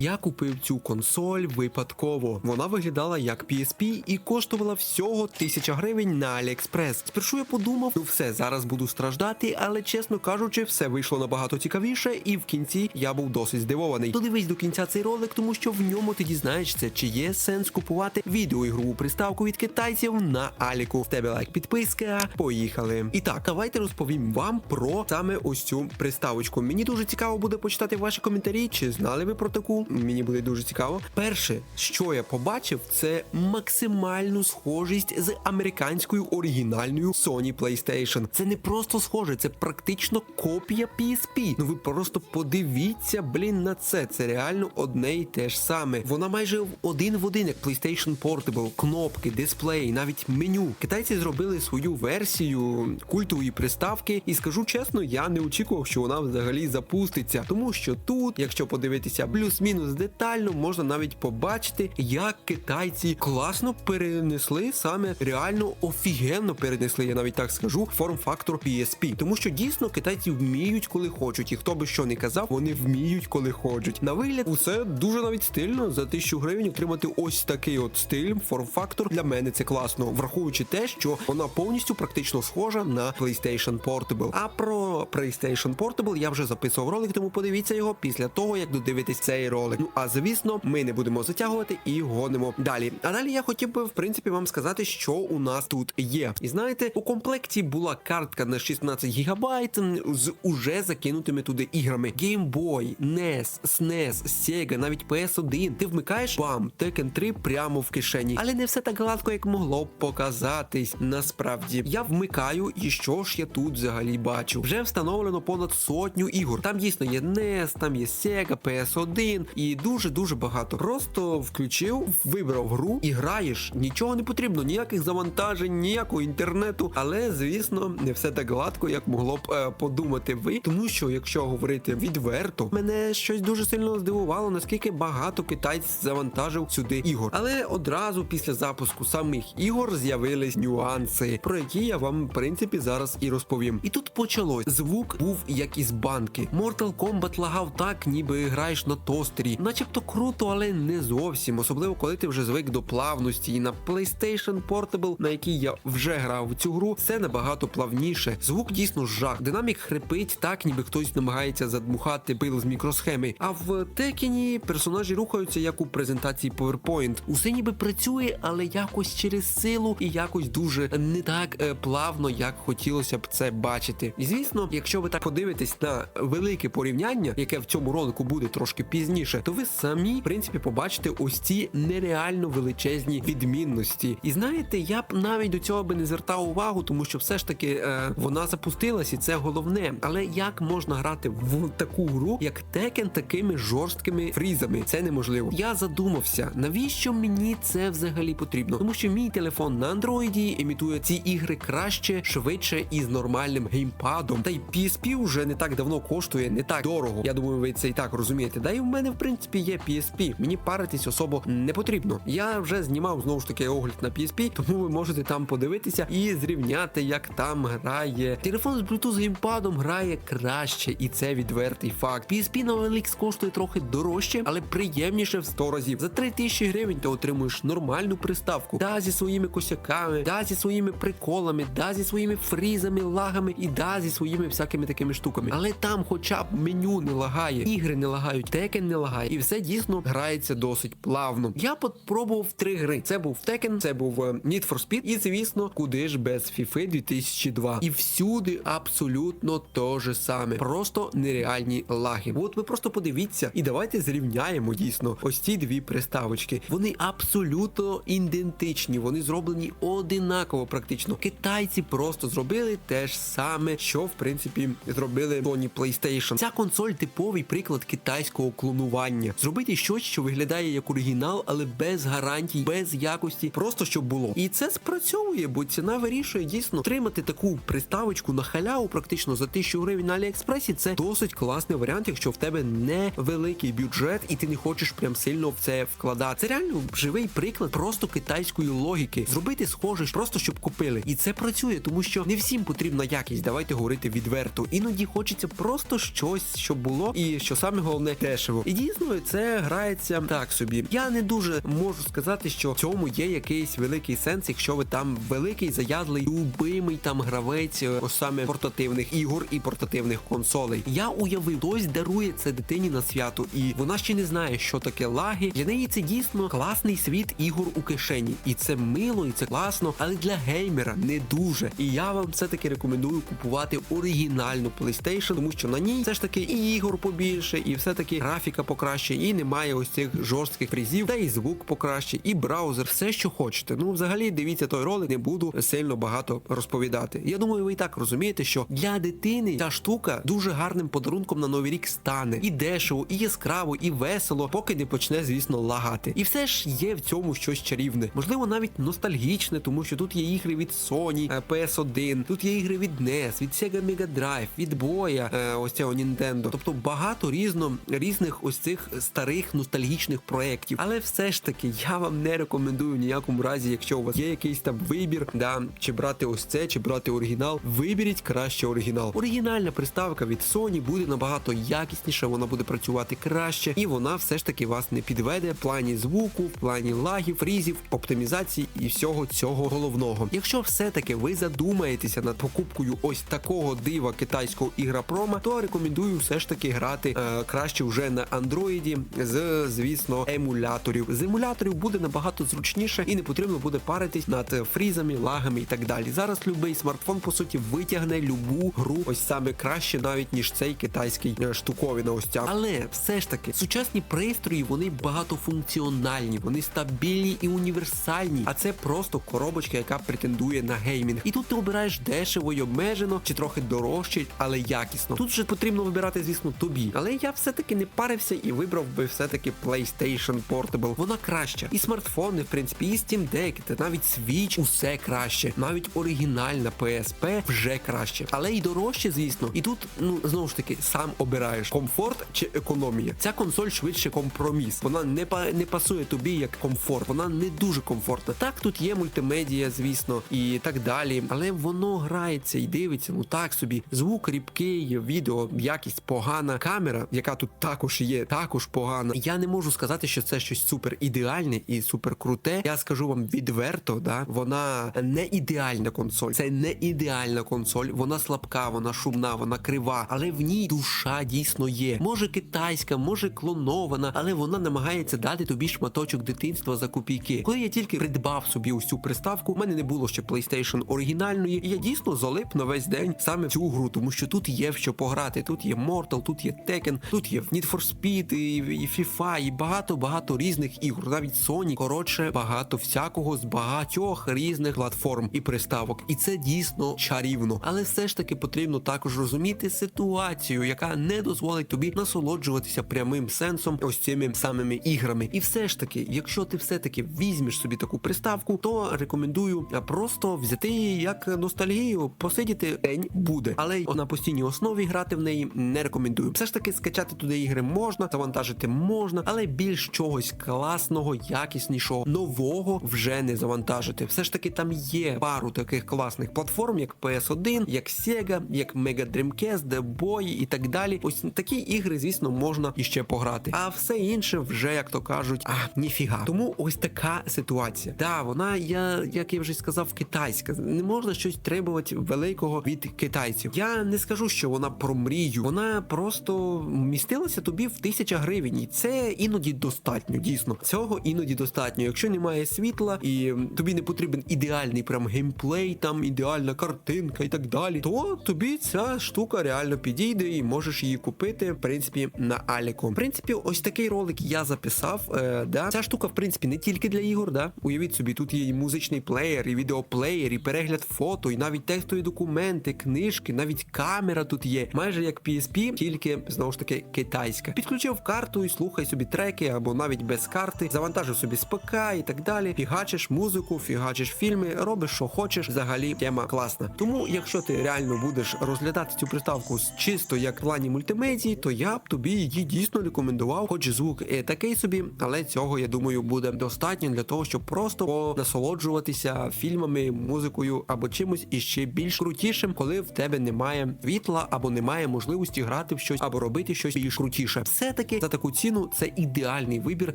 Я купив цю консоль випадково. Вона виглядала як PSP і коштувала всього 1000 гривень на AliExpress. Спершу я подумав, ну все, зараз буду страждати, але чесно кажучи, все вийшло набагато цікавіше, і в кінці я був досить здивований. Додивись до кінця цей ролик, тому що в ньому ти дізнаєшся, чи є сенс купувати відеоігрову приставку від китайців на Аліку. В тебе лайк, підписка. Поїхали. І так, давайте розповім вам про саме ось цю приставочку. Мені дуже цікаво буде почитати ваші коментарі, чи знали ви про таку. Мені буде дуже цікаво. Перше, що я побачив, це максимальну схожість з американською оригінальною Sony PlayStation. Це не просто схоже, це практично копія PSP. Ну ви просто подивіться, блін, на це. Це реально одне і те ж саме. Вона майже один в один, як PlayStation Portable, кнопки, дисплей, навіть меню. Китайці зробили свою версію культової приставки, і скажу чесно, я не очікував, що вона взагалі запуститься, тому що тут, якщо подивитися плюс-мінус детально, можна навіть побачити, як китайці класно перенесли саме реально офігенно перенесли, я навіть так скажу, форм-фактор PSP. Тому що дійсно китайці вміють, коли хочуть, і хто би що не казав, вони вміють, коли хочуть. На вигляд, усе дуже навіть стильно. За 1000 гривень отримати ось такий от стиль, форм-фактор для мене це класно, враховуючи те, що вона повністю практично схожа на PlayStation Portable. А про PlayStation Portable я вже записував ролик, тому подивіться його після того, як додивитесь цей ролик. Ну а звісно, ми не будемо затягувати і гонимо далі. А далі я хотів би в принципі вам сказати, що у нас тут є. І знаєте, у комплекті була картка на 16 гігабайт з уже закинутими туди іграми: Game Boy, NES, SNES, Sega, навіть PS1. Ти вмикаєш бам, Tekken 3 прямо в кишені. Але не все так гладко, як могло б показатись. Насправді я вмикаю, і що ж я тут взагалі бачу? Вже встановлено понад сотню ігор. Там дійсно є NES, там є Sega, PS1 і дуже дуже багато. Просто включив, вибрав гру і граєш. Нічого не потрібно, ніяких завантажень, ніякого інтернету. Але звісно, не все так гладко, як могло б е, подумати ви. Тому що, якщо говорити відверто, мене щось дуже сильно здивувало, наскільки багато китайць завантажив сюди ігор. Але одразу після запуску самих ігор з'явились нюанси, про які я вам в принципі зараз і розповім. І тут почалось. Звук був як із банки. Mortal Kombat лагав так, ніби граєш на тостері. Начебто круто, але не зовсім. Особливо коли ти вже звик до плавності. І на PlayStation Portable, на якій я вже грав в цю гру, все набагато плавніше. Звук дійсно жах. Динамік хрипить так, ніби хтось намагається задмухати пил з мікросхеми. А в Текіні персонажі рухаються як у презентації PowerPoint. Усе ніби працює, але якось через силу і якось дуже не так е, плавно, як хотілося б це бачити. І звісно, якщо ви так подивитесь на велике порівняння, яке в цьому ролику буде трошки пізніше, то ви самі в принципі побачите ось ці нереально величезні відмінності. І знаєте, я б навіть до цього би не звертав увагу, тому що все ж таки е, вона запустилась, і це головне. Але як можна грати в таку гру, як Tekken, такими жорсткими фрізами? Це неможливо. Я задумався, навіщо мені це взагалі потрібно? Тому що мій телефон на андроїді імітує ці ігри краще, швидше і з нормальним геймпадом. Та й PSP вже не так давно коштує, не так дорого. Я думаю, ви це і так розумієте. Да і в мене в принципі є PSP. Мені паритись особо не потрібно. Я вже знімав знову ж таки огляд на PSP, тому ви можете там подивитися і зрівняти, як там грає. Телефон з Bluetooth геймпадом грає краще, і це відвертий факт. PSP на OLX коштує трохи дорожче, але приємніше в 100 разів. За 3000 гривень ти отримуєш нормальну приставку, да зі своїми косяками, да зі своїми приколами, да зі своїми фрізами, лагами і да зі своїми всякими такими штуками. Але там, хоча б меню не лагає, ігри не лагають, текен не лагає, і все дійсно грається досить плавно. Я попробував три гри. Це був Tekken, це був е, Need for Speed, і звісно, куди ж без FIFA 2002. І всюди абсолютно то же саме. Просто нереальні лаги. От ви просто подивіться і давайте зрівняємо дійсно ось ці дві приставочки. Вони абсолютно ідентичні, вони зроблені одинаково практично. Китайці просто зробили те ж саме, що в принципі зробили Sony PlayStation. Ця консоль типовий приклад китайського клонування. Зробити щось, що виглядає як оригінал, але без гарантій, без якості, просто щоб було. І це спрацьовує, бо ціна вирішує дійсно тримати таку приставочку на халяву, практично за 1000 гривень на Аліекспресі. Це досить класний варіант, якщо в тебе невеликий бюджет і ти не хочеш прям сильно в це вкладати. Це реально живий приклад просто китайської логіки. Зробити схоже, просто щоб купили. І це працює, тому що не всім потрібна якість. Давайте говорити відверто. Іноді хочеться просто щось, щоб було, і що саме головне дешево. І дійсно це грається так собі. Я не дуже можу сказати, що в цьому є якийсь великий сенс, якщо ви там великий заядлий, любимий там гравець, е, ось саме портативних ігор і портативних консолей. Я уявив, хтось дарує це дитині на свято, і вона ще не знає, що таке лаги. Для неї це дійсно класний світ ігор у кишені, і це мило, і це класно, але для геймера не дуже. І я вам все таки рекомендую купувати оригінальну PlayStation, тому що на ній все ж таки і ігор побільше, і все таки графіка покраще, і немає ось цих жорстких фрізів, та і звук покраще, і браузер, все, що хочете. Ну, взагалі, дивіться той ролик, не буду сильно багато розповідати. Я думаю, ви і так розумієте, що для дитини ця штука дуже гарним подарунком на новий рік стане. І дешево, і яскраво, і весело, поки не почне, звісно, лагати. І все ж є в цьому щось чарівне. Можливо, навіть ностальгічне, тому що тут є ігри від Sony, е, PS1, тут є ігри від NES, від Sega Mega Drive, від Боя, е, ось цього Nintendo. Тобто багато різно різних ось цих старих ностальгічних проєктів. Але все ж таки я вам не рекомендую в ніякому разі, якщо у вас є якийсь там вибір, да, чи брати ось це, чи брати оригінал. Виберіть краще оригінал. Оригінальна приставка від Sony буде набагато якісніша, вона буде працювати краще, і вона все ж таки вас не підведе в плані звуку, в плані лагів, фрізів, оптимізації і всього цього головного. Якщо все-таки ви задумаєтеся над покупкою ось такого дива китайського ігропрома, то рекомендую все ж таки грати е, краще вже на андроїді з, звісно, емуляторів. З емуляторів буде набагато зручніше і не потрібно буде паритись над фрізами, лагами і так далі. Зараз любий смартфон по суті витягне любу гру ось саме краще, навіть ніж цей китайський е, штуковина. Ось ця. Але все ж таки сучасні пристрої вони багатофункціональні, вони стабільні і універсальні. А це просто коробочка, яка претендує на геймінг. І тут ти обираєш дешево і обмежено, чи трохи дорожче, але якісно. Тут вже потрібно вибирати, звісно, тобі. Але я все-таки не парився і вибрав би все-таки PlayStation Portable. Вона краща. І смартфони, в принципі, і Steam Deck, та навіть Switch, усе краще. Навіть оригінальна PSP вже краще. Але і дорожче, звісно. І тут, ну знову ж таки, сам обираєш комфорт чи економія. Ця консоль швидше компроміс. Вона не па не пасує тобі як комфорт. Вона не дуже комфортна. Так, тут є мультимедія, звісно, і так далі. Але воно грається і дивиться. Ну так собі. Звук рібкий, відео, якість погана. Камера, яка тут також є, також погана. Я не можу сказати, що це щось супер ідеальне і супер круте. Я скажу вам відверто, да, вона не ідеальна консоль. Це не ідеальна консоль. Вона слабка, вона шумна, вона крива, але в ній душа дійсно є. Може китайська, може клонована, але вона намагається дати тобі шматочок дитинства за копійки. Коли я тільки придбав собі цю приставку, у мене не було ще PlayStation оригінальної, і я дійсно залип на весь день саме в цю гру, тому що тут є в що пограти. Тут є Mortal, тут є Tekken, тут є Need for Speed, і, і FIFA, і багато-багато різних ігор. Навіть Sony, коротше, багато всякого з багатьох різних платформ і приставок. І це дійсно чарівно. Але все ж таки потрібно також розуміти ситуацію, яка не дозволить тобі насолоджуватися прямим сенсом ось цими самими іграми. І все ж таки, якщо ти все-таки візьмеш собі таку приставку, то рекомендую просто взяти її як ностальгію, посидіти день буде. Але на постійній основі грати в неї не рекомендую. Все ж таки скачати туди ігри можна, завантажити можна, але більш чогось класного, якіснішого, нового вже не завантажити. Все ж таки там є пару таких класних платформ, як PS1, як Sega, як Mega Dreamcast, The Boy і так далі. Ось такі ігри, звісно, можна іще пограти. А все інше вже, як то кажуть, а ніфіга. Тому ось така ситуація. Да, вона, я, як я вже сказав, китайська. Не можна щось требувати великого від китайців. Я не скажу, що вона про мрію. Вона просто містилася тобі в тисяча гривень. І це іноді достатньо, дійсно. Цього іноді достатньо. Якщо немає світла і тобі не потрібен ідеальний прям геймплей, там ідеальна картинка і так далі, то тобі ця штука реально підійде і можеш її купити, в принципі, на Аліку. В принципі, ось такий ролик я записав. Е, да. Ця штука, в принципі, не тільки для ігор, да. Уявіть собі, тут є і музичний плеєр, і відеоплеєр, і перегляд фото, і навіть текстові документи, книжки, навіть камера тут є. Майже як PSP, тільки знову ж таки китайська. Підключив карту і слухай собі треки, або навіть без карти, завантажив собі з ПК і так далі. Фігачиш музику, фігачиш фільми, робиш, що хочеш. Взагалі тема класна. Тому, якщо ти реально будеш розглядати цю приставку чисто як в плані мультимедії, то я б тобі її дійсно рекомендував, хоч звук і такий собі, але цього я думаю буде достатньо для того, щоб просто насолоджуватися фільмами, музикою або чимось іще більш крутішим, коли в тебе немає світла або немає можливості грати в щось або робити щось більш крутіше. Все таки за таку ціну це ідеальний вибір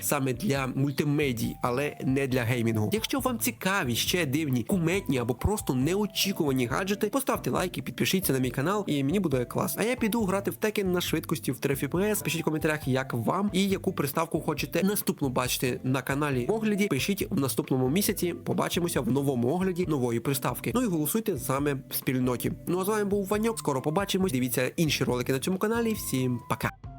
саме для мультимедії, але не для геймінгу. Якщо вам цікаві ще дивні, куметні або просто неочікувані гаджети, поставте лайки, підпишіться на мій канал, і мені буде клас. А я піду грати в Tekken на швидкості в 3 FPS. Пишіть в коментарях, як вам і яку приставку хочете наступну бачити на каналі огляді. Пишіть в наступному місяці. Побачимося в новому огляді нової приставки. Ну і голосуйте саме в спільноті. Ну а з вами був Ваньок. Скоро побачимось. Дивіться інші ролики на цьому каналі. Всім пока.